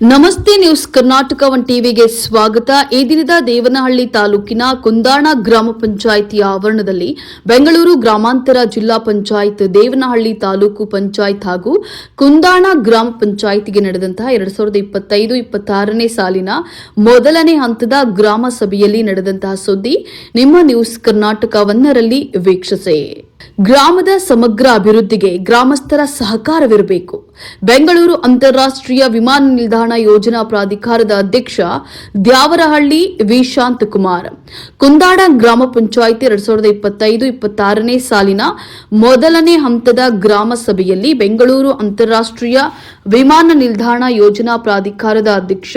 ನಮಸ್ತೆ news Karnataka one ಟಿವಿಗೆ ಸ್ವಾಗತ. ಈ ದಿನದ ದೇವನಹಳ್ಳಿ ತಾಲೂಕಿನ ಕುಂದಾಣ ಗ್ರಾಮ ಪಂಚಾಯಿತಿ ಆವರಣದಲ್ಲಿ ಬೆಂಗಳೂರು ಗ್ರಾಮಾಂತರ ಜಿಲ್ಲಾ ಪಂಚಾಯತ್ ದೇವನಹಳ್ಳಿ ತಾಲೂಕು ಪಂಚಾಯತ್ ಹಾಗೂ ಕುಂದಾಣ ಗ್ರಾಮ ಪಂಚಾಯಿತಿಗೆ ನಡೆದಂತಹ ಎರಡ್ ಸಾವಿರದ ಇಪ್ಪತ್ತೈದು ಇಪ್ಪತ್ತಾರನೇ ಸಾಲಿನ ಮೊದಲನೇ ಹಂತದ ಗ್ರಾಮ ಸಭೆಯಲ್ಲಿ ನಡೆದಂತಹ ಸುದ್ದಿ ನಿಮ್ಮ ನ್ಯೂಸ್ ಕರ್ನಾಟಕ ಒಂದರಲ್ಲಿ ವೀಕ್ಷಿಸಿ. ಗ್ರಾಮದ ಸಮಗ್ರ ಅಭಿವೃದ್ಧಿಗೆ ಗ್ರಾಮಸ್ಥರ ಸಹಕಾರವಿರಬೇಕು. ಬೆಂಗಳೂರು ಅಂತಾರಾಷ್ಟ್ರೀಯ ವಿಮಾನ ನಿಲ್ದಾಣ ಯೋಜನಾ ಪ್ರಾಧಿಕಾರದ ಅಧ್ಯಕ್ಷ ದ್ಯಾವರಹಳ್ಳಿ ವಿ ಶಾಂತಕುಮಾರ್ ಕುಂದಾಡ ಗ್ರಾಮ ಪಂಚಾಯಿತಿ ಎರಡ್ ಸಾವಿರದ ಇಪ್ಪತ್ತೈದು, ಇಪ್ಪತ್ತಾರನೇ ಸಾಲಿನ ಮೊದಲನೇ ಹಂತದ ಗ್ರಾಮ ಸಭೆಯಲ್ಲಿ ಬೆಂಗಳೂರು ಅಂತಾರಾಷ್ಟ್ರೀಯ ವಿಮಾನ ನಿಲ್ದಾಣ ಯೋಜನಾ ಪ್ರಾಧಿಕಾರದ ಅಧ್ಯಕ್ಷ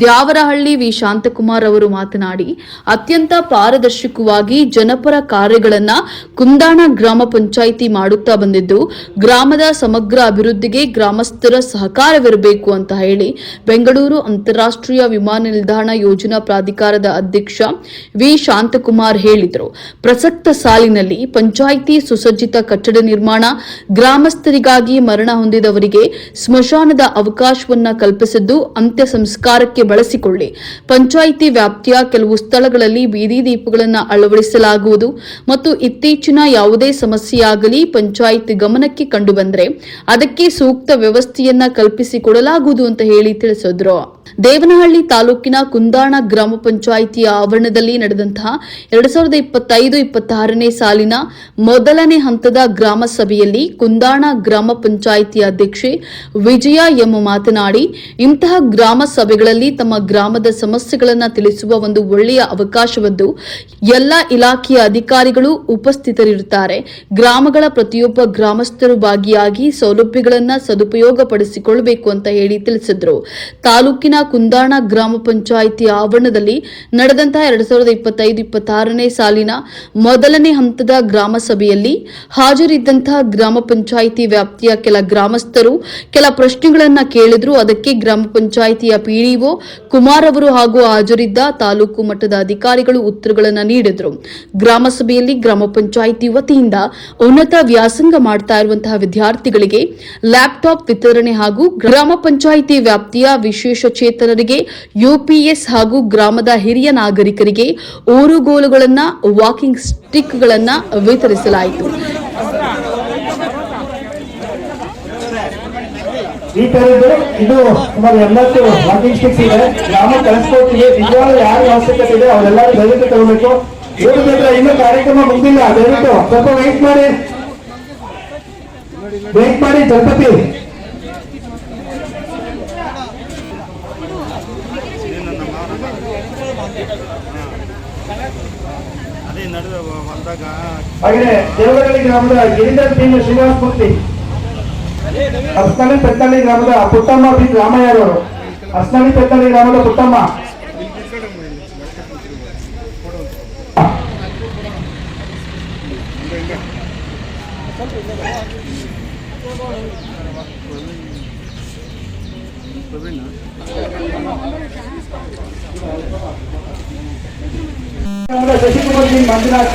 ದ್ಯಾವರಹಳ್ಳಿ ವಿ. ಶಾಂತಕುಮಾರ್ ಅವರು ಮಾತನಾಡಿ, ಅತ್ಯಂತ ಪಾರದರ್ಶಕವಾಗಿ ಜನಪರ ಕಾರ್ಯಗಳನ್ನ ಕುಂದಾಣ ಗ್ರಾಮ ಪಂಚಾಯಿತಿ ಮಾಡುತ್ತಾ ಬಂದಿದ್ದು, ಗ್ರಾಮದ ಸಮಗ್ರ ಅಭಿವೃದ್ಧಿಗೆ ಗ್ರಾಮಸ್ಥರ ಸಹಕಾರವಿರಬೇಕು ಅಂತ ಹೇಳಿ ಬೆಂಗಳೂರು ಅಂತಾರಾಷ್ಟ್ರೀಯ ವಿಮಾನ ನಿಲ್ದಾಣ ಯೋಜನಾ ಪ್ರಾಧಿಕಾರದ ಅಧ್ಯಕ್ಷ ವಿ. ಶಾಂತಕುಮಾರ್ ಹೇಳಿದರು. ಪ್ರಸಕ್ತ ಸಾಲಿನಲ್ಲಿ ಪಂಚಾಯಿತಿ ಸುಸಜ್ಜಿತ ಕಟ್ಟಡ ನಿರ್ಮಾಣ ಗ್ರಾಮಸ್ಥರಿಗಾಗಿ ಮರಣ ಹೊಂದಿದವರಿಗೆ ಸ್ಮಶಾನದ ಅವಕಾಶವನ್ನ ಕಲ್ಪಿಸಿದ್ದು ಅಂತ್ಯ ಸಂಸ್ಕಾರಕ್ಕೆ ಬಳಸಿಕೊಳ್ಳಿ. ಪಂಚಾಯಿತಿ ವ್ಯಾಪ್ತಿಯ ಕೆಲವು ಸ್ಥಳಗಳಲ್ಲಿ ಬೀದಿ ದೀಪಗಳನ್ನು ಅಳವಡಿಸಲಾಗುವುದು ಮತ್ತು ಇತ್ತೀಚಿನ ಯಾವುದೇ ಸಮಸ್ಯೆಯಾಗಲಿ ಪಂಚಾಯಿತಿ ಗಮನಕ್ಕೆ ಕಂಡುಬಂದರೆ ಅದಕ್ಕೆ ಸೂಕ್ತ ವ್ಯವಸ್ಥೆಯನ್ನ ಕಲ್ಪಿಸಿಕೊಡಲಾಗುವುದು ಅಂತ ಹೇಳಿ ತಿಳಿಸಿದ್ರು. ದೇವನಹಳ್ಳಿ ತಾಲೂಕಿನ ಕುಂದಾಣ ಗ್ರಾಮ ಪಂಚಾಯಿತಿಯ ಆವರಣದಲ್ಲಿ ನಡೆದಂತಹ ಎರಡ್ ಸಾವಿರದ ಇಪ್ಪತ್ತೈದು, ಇಪ್ಪತ್ತಾರನೇ ಸಾಲಿನ ಮೊದಲನೇ ಹಂತದ ಗ್ರಾಮ ಸಭೆಯಲ್ಲಿ ಕುಂದಾಣ ಗ್ರಾಮ ಪಂಚಾಯಿತಿ ಅಧ್ಯಕ್ಷೆ ವಿಜಯ ಎಂ ಮಾತನಾಡಿ, ಇಂತಹ ಗ್ರಾಮ ಸಭೆಗಳಲ್ಲಿ ತಮ್ಮ ಗ್ರಾಮದ ಸಮಸ್ಯೆಗಳನ್ನು ತಿಳಿಸುವ ಒಂದು ಒಳ್ಳೆಯ ಅವಕಾಶವದ್ದು ಎಲ್ಲ ಇಲಾಖೆಯ ಅಧಿಕಾರಿಗಳು ಉಪಸ್ಥಿತರಿರುತ್ತಾರೆ. ಗ್ರಾಮಗಳ ಪ್ರತಿಯೊಬ್ಬ ಗ್ರಾಮಸ್ಥರು ಭಾಗಿಯಾಗಿ ಸೌಲಭ್ಯಗಳನ್ನು ಸದುಪಯೋಗಪಡಿಸಿಕೊಳ್ಳಬೇಕು ಅಂತ ಹೇಳಿ ತಿಳಿಸಿದರು. ತಾಲೂಕಿನ ಕುಂದಾಣ ಗ್ರಾಮ ಪಂಚಾಯಿತಿ ಆವರಣದಲ್ಲಿ ನಡೆದಂತಹ ಎರಡ್ ಸಾವಿರದ ಇಪ್ಪತ್ತೈದು, ಇಪ್ಪತ್ತಾರನೇ ಸಾಲಿನ ಮೊದಲನೇ ಹಂತದ ಗ್ರಾಮ ಸಭೆಯಲ್ಲಿ ಹಾಜರಿದ್ದಂತಹ ಗ್ರಾಮ ಪಂಚಾಯಿತಿ ವ್ಯಾಪ್ತಿಯ ಕೆಲ ಗ್ರಾಮಸ್ಥರು ಕೆಲ ಪ್ರಶ್ನೆಗಳನ್ನ ಕೇಳಿದ್ರು. ಅದಕ್ಕೆ ಗ್ರಾಮ ಪಂಚಾಯಿತಿಯ ಪಿಡಿಒ ಕುಮಾರ್ ಅವರು ಹಾಗೂ ಹಾಜರಿದ್ದ ತಾಲೂಕು ಮಟ್ಟದ ಅಧಿಕಾರಿಗಳು ಉತ್ತರಗಳನ್ನು ನೀಡಿದ್ರು. ಗ್ರಾಮ ಸಭೆಯಲ್ಲಿ ಗ್ರಾಮ ಪಂಚಾಯಿತಿ ವತಿಯಿಂದ ಉನ್ನತ ವ್ಯಾಸಂಗ ಮಾಡ್ತಾ ಇರುವಂತಹ ವಿದ್ಯಾರ್ಥಿಗಳಿಗೆ ಲ್ಯಾಪ್ಟಾಪ್ ವಿತರಣೆ ಹಾಗೂ ಗ್ರಾಮ ಪಂಚಾಯಿತಿ ವ್ಯಾಪ್ತಿಯ ವಿಶೇಷ ಚೇತನರಿಗೆ ಯುಪಿಎಸ್ ಹಾಗೂ ಗ್ರಾಮದ ಹಿರಿಯ ನಾಗರಿಕರಿಗೆ ಊರುಗೋಲುಗಳನ್ನ ವಾಕಿಂಗ್ ಸ್ಟಿಕ್ಗಳನ್ನ ವಿತರಿಸಲಾಯಿತು. ಈ ತರದ್ದು ಇದು ಸುಮಾರು ಎಂಬತ್ತು ವಾಕಿಂಗ್ ಸ್ಟಿಕ್ಸ್ ಇದೆ. ಗ್ರಾಮ ಕಳಿಸ್ಕೊಡ್ತೀವಿ ನಿಜವಾಗ ಯಾರು ಅವಶ್ಯಕತೆ ಇದೆ, ಅವರೆಲ್ಲರೂ ದಯವಿಟ್ಟು ತಗೋಬೇಕು. ಹತ್ರ ಇನ್ನೂ ಕಾರ್ಯಕ್ರಮ ಮುಗಿದಿಲ್ಲ ದಯವಿಟ್ಟು ಸ್ವಲ್ಪ ವೆಯ್ಟ್ ಮಾಡಿ. ವೆಯ್ಟ್ ಮಾಡಿ, ಗಣಪತಿ. ಅದೇ ನಡೆದ ಬಂದಾಗ ಹಾಗೆ ಗ್ರಾಮದ ಗಿರಿಧರ್ ಪಿ ಶ್ರೀನಿವಾಸ ಮೂರ್ತಿ ಅಸ್ನಾಳಿ ಪೆತ್ತಳ್ಳಿ ಗ್ರಾಮದ ಪುಟ್ಟಮ್ಮ ಬಿ ರಾಮಯ್ಯರವರು ಅಸ್ನಾಳಿ ಪೆತ್ತಳ್ಳಿ ಗ್ರಾಮದ ಪುಟ್ಟಮ್ಮ. ಗ್ರಾಮದ ಶಶಿಕುಮಾರ್ ಬಿ ಮಂಜುನಾಥ್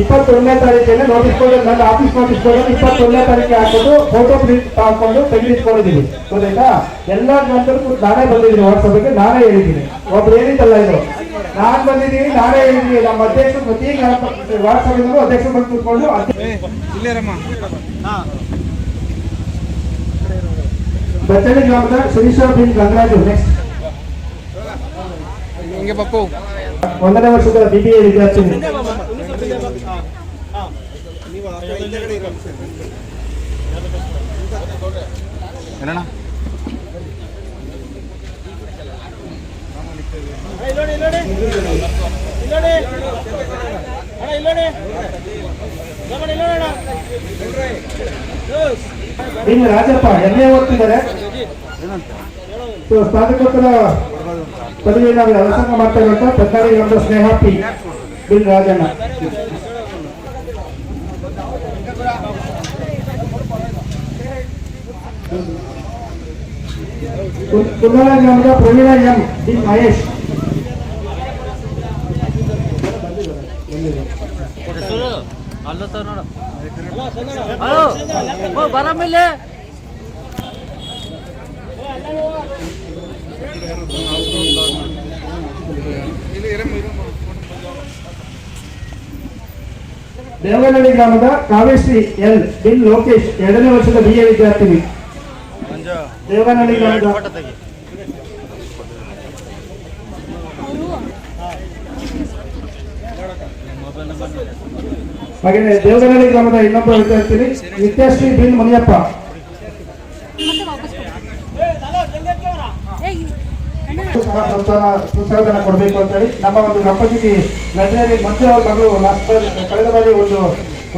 ಇಪ್ಪತ್ತೊಂದನೇ ತಾರೀಕಲ್ಲಿ ನೋಟಿಸ್ ಬೋರ್ಡ್ ನನ್ನ ಆಫೀಸ್ ನೋಟಿಸ್ ಬೋರ್ಡ್ ಇಪ್ಪತ್ತೊಂದನೇ ತಾರೀಕಿಗೆ ಹಾಕೊಂಡು ಫೋಟೋ ಪ್ರಿಂಟ್ ಹಾಕೊಂಡು ತೆಗೆದಿಟ್ಕೊಂಡಿದ್ದೀನಿ. ಗೊತ್ತಾಯ್ತಾ? ಎಲ್ಲ ನಂತರಕ್ಕೂ ನಾನೇ ಬಂದಿದ್ದೀನಿ ವಾಟ್ಸಪ್ಗೆ ನಾನೇ ಹೇಳಿದ್ದೀನಿ. ಒಬ್ರು ಹೇಳಿದ್ದಲ್ಲ ಇದು. ನಾನು ಬಂದಿದ್ದೀನಿ ನಾನೇ ಹೇಳಿದ್ದೀನಿ. ನಮ್ಮ ಅಧ್ಯಕ್ಷ ಪ್ರತಿ ವಾಟ್ಸಪ್ ಇದ್ರು ಅಧ್ಯಕ್ಷರು ಬಂದು ಕೂತ್ಕೊಂಡು ಬಚ್ಚಳ್ಳಿ ಗ್ರಾಮದ ಶ್ರೀಶ್ವರ ಬಿನ್ ಗಂಗರಾಜು ನೆಕ್ಸ್ಟ್ ಒಂದನೇ ವರ್ಷದ ಬಿಬಿಎ ವಿದ್ಯಾರ್ಥಿನಿ. ಏನಣ್ಣ? ಇನ್ನು ರಾಜಪ್ಪ ಎಲ್ಲೇ ಓದ್ತಿದ್ದಾರೆ ಸ್ನಾತಕೋತ್ತರ ಮಾಡ್ತಾ ಇರುವಂತ ಪದ್ಮಾರಿ ಸ್ನೇಹಾಪಿ Sneha P. Bill Rajanna Kundala Praveena M D Mahesh. ಬರಮಿಲ್ಲ ಇಲ್ಲಿ ಇರಮ್ಮ ಇರಮ್ಮ. ದೇವನಹಳ್ಳಿ ಗ್ರಾಮದ ಕಾವೇಶ್ರೀ ಎಲ್ ಬಿನ್ ಲೋಕೇಶ್ ಎರಡನೇ ವರ್ಷದ ಬಿ ಎ ವಿದ್ಯಾರ್ಥಿನಿ ದೇವನಹಳ್ಳಿ ಗ್ರಾಮದ ಹಾಗೆಯೇ ದೇವನಹಳ್ಳಿ ಗ್ರಾಮದ ಇನ್ನೊಬ್ಬ ವಿದ್ಯಾರ್ಥಿನಿ ನಿತ್ಯಶ್ರೀ ಬಿನ್ ಮುನಿಯಪ್ಪ. ಸಹ ಪ್ರೋತ್ಸಾಹ ಪ್ರೋತ್ಸಾಹಧನ ಕೊಡಬೇಕು ಅಂತೇಳಿ. ನಮ್ಮ ಒಂದು ದಂಪತಿಗೆ ನಟನೆಯಲ್ಲಿ ಮಂಜು ಅವ್ರ ಮಗಳು ಲಾಸ್ಟ್ ಕಳೆದ ಬಾರಿ ಒಂದು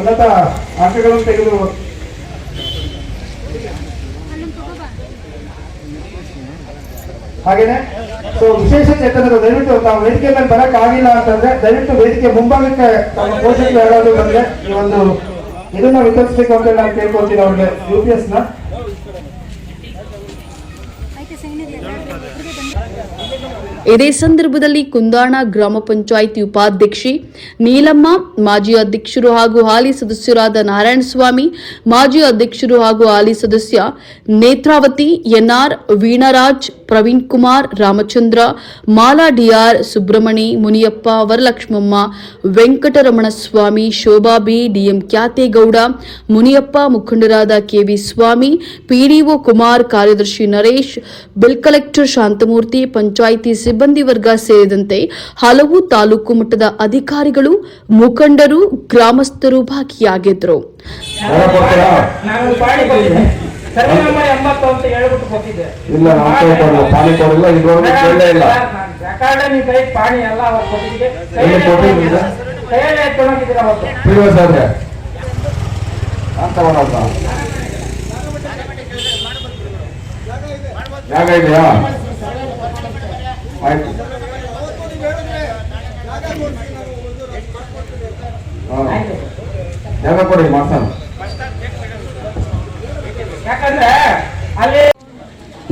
ಉನ್ನತ ಅಂಕಗಳನ್ನು ತೆಗೆದು ಹಾಗೇನೆ? ಸೊ ವಿಶೇಷ ಚೇತನರು, ದಯವಿಟ್ಟು ತಾವು ವೇದಿಕೆ ಮೇಲೆ ಬರಕ್ ಆಗಿಲ್ಲ ಅಂತಂದ್ರೆ, ದಯವಿಟ್ಟು ವೇದಿಕೆ ಮುಂಭಾಗಕ್ಕೆ ತಮ್ಮ ಪೋಷಕರು ಯಾರಾದ್ರೂ ಬಂದ್ರೆ ಈ ಒಂದು ಇದನ್ನ ವಿತರಿಸಬೇಕು ಅಂತ ನಾನು ಕೇಳ್ಕೊಳ್ತೀನಿ ಅವ್ರಿಗೆ ಯು ಪಿ ನ. ಇದೇ ಸಂದರ್ಭದಲ್ಲಿ ಕುಂದಾಣ ಗ್ರಾಮ ಪಂಚಾಯಿತಿ ಉಪಾಧ್ಯಕ್ಷೆ ನೀಲಮ್ಮ, ಮಾಜಿ ಅಧ್ಯಕ್ಷರು ಹಾಗೂ ಹಾಲಿ ಸದಸ್ಯರಾದ ನಾರಾಯಣಸ್ವಾಮಿ ಮಾಜಿ ಅಧ್ಯಕ್ಷರು ಹಾಗೂ ಹಾಲಿ ಸದಸ್ಯ Netravati, NR Veenaraj, Praveen Kumar, Ramachandra, Mala DR Subramani, Muniyappa, Varalakshmamma, Venkataramanaswamy, Shobha B, DM Khyategowda Muniyappa ಮುಖಂಡರಾದ ಕೆವಿ ಸ್ವಾಮಿ, ಪಿಡಿಒ ಕುಮಾರ್ ಕಾರ್ಯದರ್ಶಿ ನರೇಶ್, ಬಿಲ್ ಕಲೆಕ್ಟರ್ ಶಾಂತಮೂರ್ತಿ, ಪಂಚಾಯಿತಿ ಸಿಬ್ಬಂದಿ ವರ್ಗ ಸೇರಿದಂತೆ ಹಲವು ತಾಲೂಕು ಮಟ್ಟದ ಅಧಿಕಾರಿಗಳು ಮುಖಂಡರು ಗ್ರಾಮಸ್ಥರು ಭಾಗಿಯಾಗಿದ್ದರು. ನಾನು ಪಾಣಿ ಕೊಟ್ಟಿದ್ದೆ ಸರ್ವೆ ಅಂತ ಹೇಳ್ಬಿಟ್ಟು ಕೊಟ್ಟಿದ್ದೆ ಇಲ್ಲ. ನಾವು ಕೊಡಲ್ಲ ಪಾನಿ ಕೊಡಲ್ಲ ಇಲ್ಲ ರೆಕಾರ್ಡ್ ನಿಮ್ ಕೈ ಪಾಣಿ ಎಲ್ಲ ಅವಾಗ ಕೊಟ್ಟಿದ್ದೆ ಏನು ಕೊಟ್ಟಿದ್ದೀರಾ? ಕೈಯಲ್ಲೇ ಎತ್ಕೊಂಡೋಗಿದ್ದೀರ ಅವತ್ತು? ಪಿ ಓ ಸಾರ್ಗೆ ಜಾಗ ಇದೆಯಾ? ಆಯ್ತು. ಜಾಗ ಕೊಡಿ ಮಾಡ್ತಾನೆ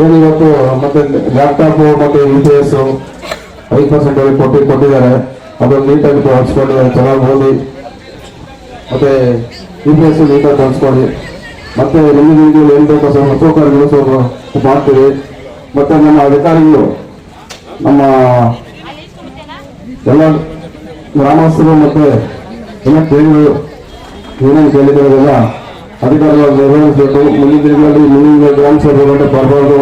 ಏನು ಇವತ್ತು ಮತ್ತೆ ಲ್ಯಾಪ್ಟಾಪ್ ಮತ್ತೆ ಯು ಪಿ ಎಸ್ ಐದು ಪರ್ಸೆಂಟ್ ಕೊಟ್ಟು ಕೊಟ್ಟಿದ್ದಾರೆ. ಅದನ್ನು ನೀಟಾಗಿ ಹಚ್ಕೊಂಡು ಚೆನ್ನಾಗಿ ಓದಿ. ಮತ್ತೆ ಯು ಪಿ ಎಸ್ ನೀಟಾಗಿ ಹಂಚ್ಕೊಳ್ಳಿ ಮತ್ತೆ ನಿಮಗೆ ನಿಮಗೆ ಏನು ಬೇಕೋ ಸ್ವಲ್ಪ ಸ್ವಲ್ಪ ಮಾಡ್ತೀವಿ ಮತ್ತೆ ನಮ್ಮ ಅಧಿಕಾರಿಗಳು ನಮ್ಮ ಎಲ್ಲ ಗ್ರಾಮಸ್ಥರು ಮತ್ತು ಎಲ್ಲ ಕೇಳಿದರು. ಏನೇನು ಕೇಳಿದಾರೆಲ್ಲ ಅಧಿಕಾರಿಗಳು ನಿರ್ವಹಿಸಬೇಕು. ಮುಂದಿನ ದಿನಗಳಲ್ಲಿ ಮುಂದಿನ ಗ್ರಾಮ ಸಭೆ ಬರಬಾರ್ದು.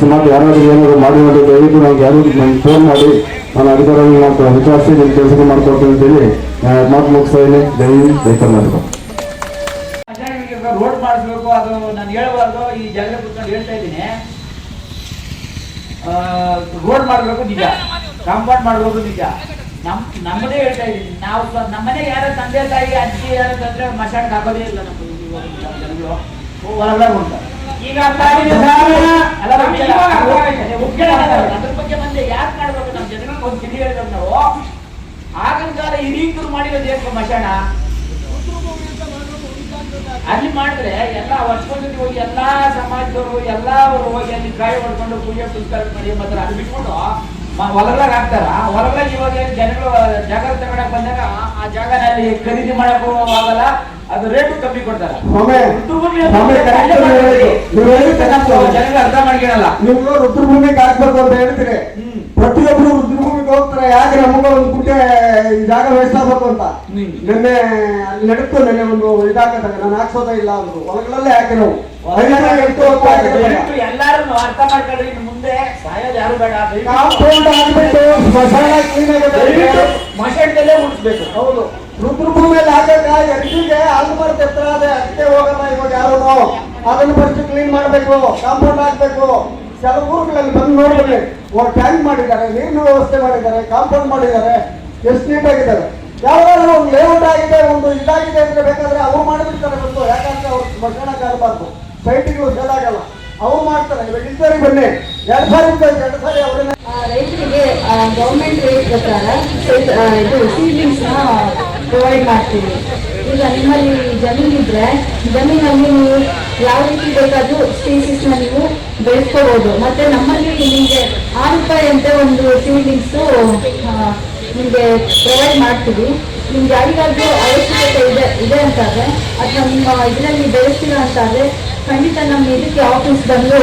ಸುಮಾರು ಯಾರಾದ್ರೂ ಏನಾದ್ರು ಮಾಡಿರೋದು ದಯವಿಟ್ಟು ನನಗೆ ಯಾರು ನಾನು ಫೋನ್ ಮಾಡಿ. ನಾನು ಅಧಿಕಾರಿಗಳು ನಾವು ವಿಚಾರಿಸಿ ನಿಮ್ಮ ಕೆಲಸ ಮಾಡ್ಕೊಡ್ತೀನಿ ಅಂತೇಳಿ ನಾನು ಮಾತು ಮುಗಿಸ್ತಾ ಇದ್ದೀನಿ. ಜೈ ಹಿಂದ್, ಜೈ ಕರ್ನಾಟಕ ರೋಡ್ ಮಾಡಿಸ್ಬೇಕು. ಅದು ನಾನು ಹೇಳಬಾರ್ದು. ಈ ಜಾಗ ಕುತ್ಕೊಂಡು ಹೇಳ್ತಾ ಇದ್ದೀನಿ. ರೋಡ್ ಮಾಡಬೇಕು ನಿಜ. ಕಾಂಪೌಂಡ್ ಮಾಡಬೇಕು ನಿಜ. ನಮ್ ನಮ್ಮದೇ ಹೇಳ್ತಾ ಇದ್ದೀನಿ ನಾವು ನಮ್ಮನೆ ಯಾರ ತಂದೆ ತಾಯಿ ಅಜ್ಜಿ ಯಾರು ತಂದ್ರೆ ಮಶಾಣಕ್ಕೆ ಹಾಕೋದೇ ಇಲ್ಲ ನಮ್ಮ ಜನಗಳು ಹೊರಗಡೆ ಉಂಟು ಈಗ ಅದ್ರ ಬಗ್ಗೆ ಬಂದೆ. ಯಾಕೆ ಮಾಡಬೇಕು? ನಮ್ಮ ಜನಗಳಿಗೆ ಒಂದು ತಿಳಿ ಹೇಳಿದ್ರು ನಾವು. ಆಗಿನ ಕಾಲ ಹಿರೀಕರು ಮಾಡಿರೋದು ಏನು ಮಶಾಣ ಅಲ್ಲಿ ಮಾಡಿದ್ರೆ ಎಲ್ಲ ವರ್ಷದಲ್ಲಿ ಹೋಗಿ ಎಲ್ಲಾ ಸಮಾಜದವರು ಎಲ್ಲಾ ಅವರು ಹೋಗಿ ಅಲ್ಲಿ ಕಾಯಿ ಹೊಡ್ಕೊಂಡು ಪೂಜೆ ಪುಸ್ತಕ ಮಾಡಿ ಮತ್ತೆ ಅಲ್ಲಿ ಬಿಟ್ಕೊಂಡು ಹೊಲಗಳಾಗ ಹಾಕ್ತಾರ. ಹೊಲಗಳಾಗ ಇವಾಗ ಜನಗಳು ಜಾಗ ತಗೊಳಕ್ ಬಂದಾಗ ಆ- ಜಾಗನಲ್ಲಿ ಖರೀದಿ ಮಾಡಕ್ ಆಗಲ್ಲ ಅದು ರೇಟ್ ಕಮ್ಮಿ ಕೊಡ್ತಾರ. ರುದ್ರಭೂಮಿ. ಜನಗಳು ಅರ್ಥ ಮಾಡ್ಕೊಳಲ್ಲ ನೀವು ರುದ್ರಭೂಮಿಗೆ ಹಾಕ್ಬೇಕು ಅಂತ ಹೇಳ್ತೀರಿ ಪ್ರತಿಯೊಬ್ರು ರುದ್ರಭೂಮಿಗೆ ಹೋಗ್ತಾರೆ ಯಾಕೆ ನಮಗ ಒಂದು ಈ ಜಾಗ ವೇಸ್ಟ್ ಆಗ್ಬೇಕು ಅಂತ. ನಿನ್ನೆ ಅಲ್ಲಿ ನಡೀತು ನೆನ್ನೆ ಒಂದು ಇದಾಗತ್ತೆ ನಾನು ಹಾಕ್ಸೋದೇ ಇಲ್ಲ ಅವರು ಹೊಲಗಳಲ್ಲೇ ಹಾಕಿರೋ ನಾವು. ಹೌದು. ರುದ್ರಭೂಮಿಯಲ್ಲಿ ಹಾಕಕ್ಕ ಎಲ್ರಿಗೆ ಹಾಲು ಬರುತ್ತೆ ಎತ್ತರ ಅದೇ ಅದಕ್ಕೆ ಹೋಗಲ್ಲ ಇವಾಗ ಯಾರು ಅದನ್ನು ಫಸ್ಟ್ ಕ್ಲೀನ್ ಮಾಡಬೇಕು ಕಾಂಪೌಂಡ್ ಹಾಕ್ಬೇಕು. ಕೆಲವು ಊರುಗಳಲ್ಲಿ ಬಂದು ಒಂದು ಟ್ಯಾಂಕ್ ಮಾಡಿದ್ದಾರೆ, ನೀರಿನ ವ್ಯವಸ್ಥೆ ಮಾಡಿದ್ದಾರೆ, ಕಾಂಪೌಂಡ್ ಮಾಡಿದ್ದಾರೆ, ಎಷ್ಟು ನೀಟಾಗಿದ್ದಾರೆ. ಯಾವ್ದಾದ್ರು ಒಂದು ಲೇಔಟ್ ಆಗಿದೆ, ಒಂದು ಇದಾಗಿದೆ ಅಂದ್ರೆ ಬೇಕಾದ್ರೆ ಅವ್ರು ಮಾಡಿಬಿಡ್ತಾರೆ ಬಂದು ಯಾಕಂದ್ರೆ ಅವ್ರು ಸ್ಮಶಾನಕ್ಕೆ ಆಗಬಾರ್ದು. ಸೈಟಿಗೂ ಸೇಲ್ ಆಗಲ್ಲ. ಅವ್ರು ಮಾಡ್ತಾರೆ. ಇವಾಗ ಇದ್ದಾರೆ ಬನ್ನಿ. ಎರಡು ಸಾರಿ ಎರಡು ಸಾರಿ ಅವ್ರನ್ನ ರೈತರಿಗೆ ಗೌರ್ಮೆಂಟ್ ರೇಟ್ ಪ್ರಕಾರ ಇದು ಸೀಡ್ಲಿಂಗ್ಸ್ನ ಪ್ರೊವೈಡ್ ಮಾಡ್ತೀವಿ. ಈಗ ನಿಮ್ಮಲ್ಲಿ ಜಮೀನಿದ್ರೆ, ಜಮೀನಲ್ಲಿ ನೀವು ಯಾವ ರೀತಿ ಬೇಕಾದ್ರೂ ಸ್ಪೀಸೀಸ್ನ ನೀವು ಬೆಳೆಸ್ಕೋಬಹುದು ಮತ್ತೆ ನಮ್ಮಲ್ಲಿ ನಿಮಗೆ ಆರು ರೂಪಾಯಿ ಅಂತ ಒಂದು ಸೀಡ್ಲಿಂಗ್ಸು ನಿಮಗೆ ಪ್ರೊವೈಡ್ ಮಾಡ್ತೀವಿ. ನಿಮ್ಗೆ ಯಾರಿಗಾದ್ರೂ ಅವಶ್ಯಕತೆ ಇದೆ ಇದೆ ಅಂತಾದ್ರೆ ಅಥವಾ ನಿಮ್ಮ ಇದರಲ್ಲಿ ಬೆಳೆಸ್ತೀರ ಅಂತಾದ್ರೆ, ಖಂಡಿತ ನಮ್ಮ ಇದಕ್ಕೆ ಆಫೀಸ್ ಬಂದು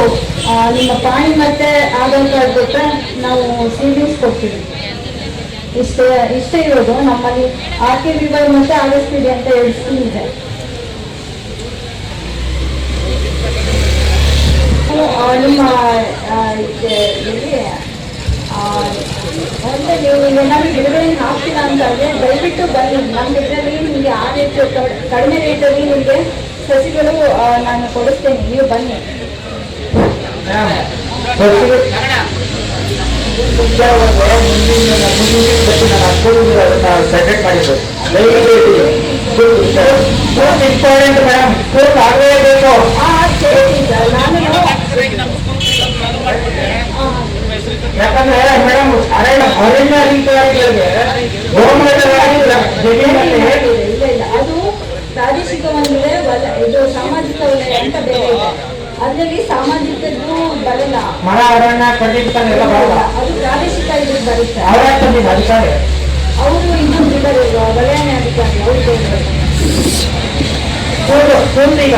ನಿಮ್ಮ ಪಾಣಿ ಮತ್ತೆ ಆಧಾರ್ ಕಾರ್ಡ್ ಕೊಟ್ಟರೆ ನಾವು ಸೀಲಿಂಗ್ಸ್ ಕೊಡ್ತೀವಿ. ಇಷ್ಟೇ ಇಷ್ಟೇ ಇರೋದು. ನಮ್ಮಲ್ಲಿ ಆರ್ ಕೆ ವಿ ಮತ್ತೆ ಆರ್ ಪಿ ಡಿ ಅಂತ ಎರಡು ಸ್ಕೀಮ್ ಇದೆ ಆ, ನಿಮ್ಮ ಅಂದ್ರೆ ನೀವು ಏನಾದ್ರು ಗಿಡಗಳನ್ನ ಅಂತ ಅಂದ್ರೆ ದಯವಿಟ್ಟು ಬನ್ನಿ. ನಮ್ಮ ಇದರಲ್ಲಿ ನಿಮಗೆ ಆ ರೇಟ್ ಕಡಿಮೆ ರೇಟಲ್ಲಿ ನಿಮಗೆ ಸಸಿಗಳು ನಾನು ಕೊಡಿಸ್ತೇನೆ. ನೀವು ಬನ್ನಿ. ಸೆಲೆಕ್ಟ್ ಮಾಡಿದ್ದು ಇಂಪಾರ್ಟೆಂಟ್ ಮೇಡಮ್ ಸರ್ ನಾನು ಯಾಕಂದ್ರೆ ಮೇಡಮ್ ಅರಣ್ಯ ಅರಣ್ಯ ಅಧಿಕಾರಿಗಳಿಗೆ ಅದು ಪ್ರಾದೇಶಿಕ ವಲಯ ವಲ ಇದು ಸಾಮಾಜಿಕ ವಲಯ ಅಂತ ಬೇರೆ ಇದೆ. ಅದರಲ್ಲಿ ಸಾಮಾಜಿಕದ್ದು ಬರಲ್ಲ. ಮರ ಅರಣ್ಯ ಅದು ಪ್ರಾದೇಶಿಕ ಇದು ಬರುತ್ತೆ. ಅವರೇ ಇನ್ನೂ ಇದ್ದಾರೆ ವಲಯನೇ ಅಧಿಕಾರಿ ಅವ್ರಿಗೆ ಈಗ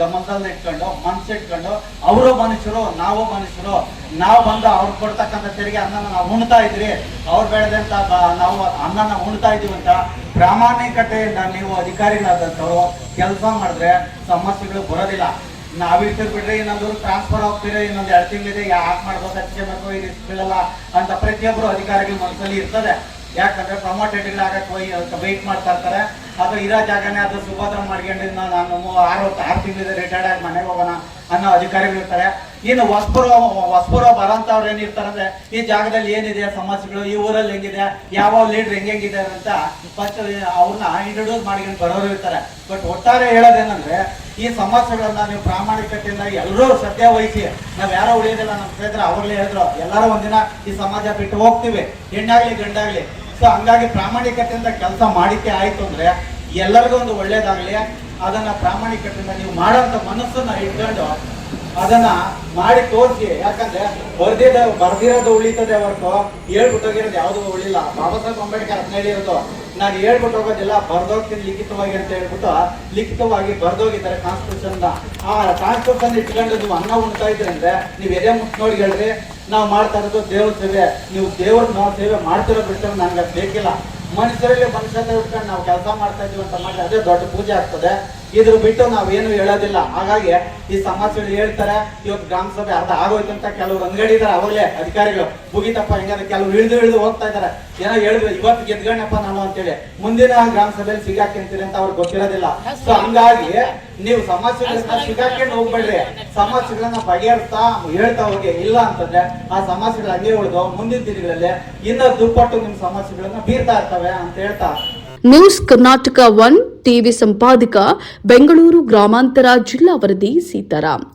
ಗಮನದಲ್ಲಿ ಇಟ್ಕೊಂಡು ಮನ್ಸಿಟ್ಕೊಂಡು ಅವರು ಮನುಷ್ಯರು, ನಾವು ಮನುಷ್ಯರು, ನಾವು ಬಂದು ಅವ್ರು ಕೊಡ್ತಕ್ಕಂತ ತೆರಿಗೆ ಅನ್ನನ ನಾವು ಉಣ್ತಾ ಇದ್ರಿ, ಅವ್ರು ಬೆಳೆದಂತ ನಾವು ಅನ್ನನ ಉಣ್ತಾ ಇದೀವಿ ಅಂತ ಪ್ರಾಮಾಣಿಕತೆಯಿಂದ ನೀವು ಅಧಿಕಾರಿಗಳಾದಂಥವ್ರು ಕೆಲಸ ಮಾಡಿದ್ರೆ ಸಮಸ್ಯೆಗಳು ಬರೋದಿಲ್ಲ. ನಾವಿರ್ತೀರಿ ಬಿಡ್ರಿ, ಇನ್ನೊಂದು ಟ್ರಾನ್ಸ್ಫರ್ ಹೋಗ್ತೀರಿ ಇನ್ನೊಂದು ಎರಡು ತಿಂಗಳಿದೆ ಯಾಕೆ ಮಾಡ್ಬೋದು ಅದಕ್ಕೆ ಬೇಕು ಇದು ಬೀಳಲ್ಲ ಅಂತ ಪ್ರತಿಯೊಬ್ಬರು ಅಧಿಕಾರಿಗಳ ಮನಸ್ಸಲ್ಲಿ ಇರ್ತದೆ. ಯಾಕಂದ್ರೆ ಪ್ರಮೋಟೆಡ್ ಆಗಕ್ಕೆ ವೆಯ್ಟ್ ಮಾಡ್ತಾ ಇರ್ತಾರೆ. ಅದು ಇರೋ ಜಾಗನೇ ಅದು ಸುಭದ್ರ ಮಾಡ್ಕೊಂಡು ನಾನು ಆರು ಆರು ತಿಂಗಳಿದೆ ರಿಟೈರ್ಡ್ ಆಗಿ ಮನೆಗೆ ಹೋಗೋಣ ಅನ್ನೋ ಅಧಿಕಾರಿಗಳು ಇರ್ತಾರೆ. ಇನ್ನು ಹೊಸಬರು ಹೊಸಬರು ಬರೋಂಥವ್ರು ಏನಿರ್ತಾರೆ ಅಂದ್ರೆ, ಈ ಜಾಗದಲ್ಲಿ ಏನಿದೆ, ಸಮಸ್ಯೆಗಳು, ಈ ಊರಲ್ಲಿ ಹೆಂಗಿದೆ, ಯಾವ ಲೀಡ್ರ್ ಹೆಂಗೆಂಗಿದೆ ಅಂತ ಫಸ್ಟ್ ಅವ್ರನ್ನ ಇಂಟ್ರೊಡ್ಯೂಸ್ ಮಾಡ್ಕೊಂಡು ಬರೋರು ಇರ್ತಾರೆ. ಬಟ್ ಒಟ್ಟಾರೆ ಹೇಳೋದೇನಂದ್ರೆ, ಈ ಸಮಸ್ಯೆಗಳನ್ನ ನೀವು ಪ್ರಾಮಾಣಿಕತೆಯಿಂದ ಎಲ್ಲರೂ ಸತ್ಯ ವಹಿಸಿ. ನಾವು ಯಾರೋ ಉಳಿಯೋದಿಲ್ಲ ನಮ್ಮ ಸ್ನೇಹಿತರು, ಅವ್ರಲ್ಲೇ ಹೇಳಿದ್ರು, ಎಲ್ಲರೂ ಒಂದಿನ ಈ ಸಮಾಜ ಬಿಟ್ಟು ಹೋಗ್ತೀವಿ. ಹೆಣ್ಣಾಗ್ಲಿ, ಗಂಡಾಗ್ಲಿ ಸೊ ಹಂಗಾಗಿ ಪ್ರಾಮಾಣಿಕತೆಯಿಂದ ಕೆಲಸ ಮಾಡಿಕೆ ಆಯಿತು ಅಂದ್ರೆ ಎಲ್ಲರಿಗೂ ಒಂದು ಒಳ್ಳೇದಾಗ್ಲಿ. ಅದನ್ನ ಪ್ರಾಮಾಣಿಕತೆಯಿಂದ ನೀವು ಮಾಡೋಂಥ ಮನಸ್ಸನ್ನ ಇಟ್ಕೊಂಡು ಅದನ್ನ ಮಾಡಿ ತೋರಿಸಿ. ಯಾಕಂದ್ರೆ ಬರ್ದಿದ ಬರ್ದಿರೋದು ಉಳಿತದೆ ಹೊರತು. ಹೇಳ್ಬಿಟ್ಟೋಗಿರೋದು ಯಾವುದು ಉಳಿಲ್ಲ. ಬಾಬಾ ಸಾಹೇಬ್ ಅಂಬೇಡ್ಕರ್ ಅದನ್ನ ಹೇಳಿರೋದು ನಾನು ಹೇಳ್ಬಿಟ್ಟು ಹೋಗೋದಿಲ್ಲ. ಬರ್ದೋಗ್ತೀನಿ ಲಿಖಿತವಾಗಿ ಅಂತ ಹೇಳ್ಬಿಟ್ಟು ಲಿಖಿತವಾಗಿ ಬರ್ದೋಗಿದ್ದಾರೆ ಕಾನ್ಸ್ಟಿಟ್ಯೂಷನ್ ಆ ಕಾನ್ಸ್ಟಿಟ್ಯೂಷನ್ ಇಟ್ಕೊಂಡು ನೀವು ಅನ್ನ ಉಣ್ತಾ ಇದ್ರಿ ಅಂದ್ರೆ ನೀವು ಎದೆ ಮುಟ್ಟು ನೋಡಿ ಹೇಳ್ರಿ. ನಾವು ಮಾಡ್ತಾ ಇರೋದು ದೇವ್ರ ಸೇವೆ. ನೀವು ದೇವ್ರ ನಾವು ಸೇವೆ ಮಾಡ್ತಿರೋ ಬಿಟ್ಟರೆ ನನಗೆ ಬೇಕಿಲ್ಲ. ಮನುಷ್ಯರಲ್ಲಿ ಮನುಷ್ಯತೆ ಇಟ್ಕೊಂಡು ನಾವು ಕೆಲಸ ಮಾಡ್ತಾ ಇದೀವಿ ಅಂತ ಮಾಡಿದ್ರೆ ಅದೇ ದೊಡ್ಡ ಪೂಜೆ ಆಗ್ತದೆ. ಇದ್ರ ಬಿಟ್ಟು ನಾವೇನು ಹೇಳೋದಿಲ್ಲ. ಹಾಗಾಗಿ ಈ ಸಮಸ್ಯೆಗಳು ಹೇಳ್ತಾರೆ, ಇವತ್ತು ಗ್ರಾಮ ಸಭೆ ಅರ್ಧ ಆಗೋಯ್ತು ಅಂತ ಕೆಲವ್ರು ಅಂಗಡಿ ಇದಾರೆ ಅವಾಗಲೇ ಅಧಿಕಾರಿಗಳು. ಮುಗಿತಪ್ಪ ಹೆಂಗಾದ್ರೆ ಕೆಲವ್ರು ಇಳಿದು ಇಳಿದು ಹೋಗ್ತಾ ಇದಾರೆ. ಏನೋ ಹೇಳಿದ್ರು, ಇವತ್ತು ಗೆದ್ಗಣ್ಣಪ್ಪ ನಾನು ಅಂತೇಳಿ. ಮುಂದಿನ ಗ್ರಾಮ ಸಭೆಯಲ್ಲಿ ಸಿಗಾಕಿಂತೀರಿ ಅಂತ ಅವ್ರಿಗೆ ಗೊತ್ತಿರೋದಿಲ್ಲ. ಸೊ ಹಂಗಾಗಿ ನೀವು ಸಮಸ್ಯೆಗಳನ್ನ ಸಿಗಾಕೊಂಡು ಹೋಗ್ಬೇಡ್ರಿ. ಸಮಸ್ಯೆಗಳನ್ನ ಬಗೆಹರಿಸ್ತಾ ಹೇಳ್ತಾ ಹೋಗಿ. ಇಲ್ಲ ಅಂತಂದ್ರೆ ಆ ಸಮಸ್ಯೆಗಳು ಹಂಗೆ ಉಳಿದು ಮುಂದಿನ ದಿನಗಳಲ್ಲಿ ಇನ್ನ ದುಪ್ಪಟ್ಟು ನಿಮ್ ಸಮಸ್ಯೆಗಳನ್ನ ಬೀರ್ತಾ ಇರ್ತವೆ ಅಂತ ಹೇಳ್ತಾ ನ್ಯೂಸ್ ಕರ್ನಾಟಕ ಒನ್ ಟಿವಿ ಸಂಪಾದಕ ಬೆಂಗಳೂರು ಗ್ರಾಮಾಂತರ ಜಿಲ್ಲಾ ವರದಿ ಸೀತಾರಾಮ್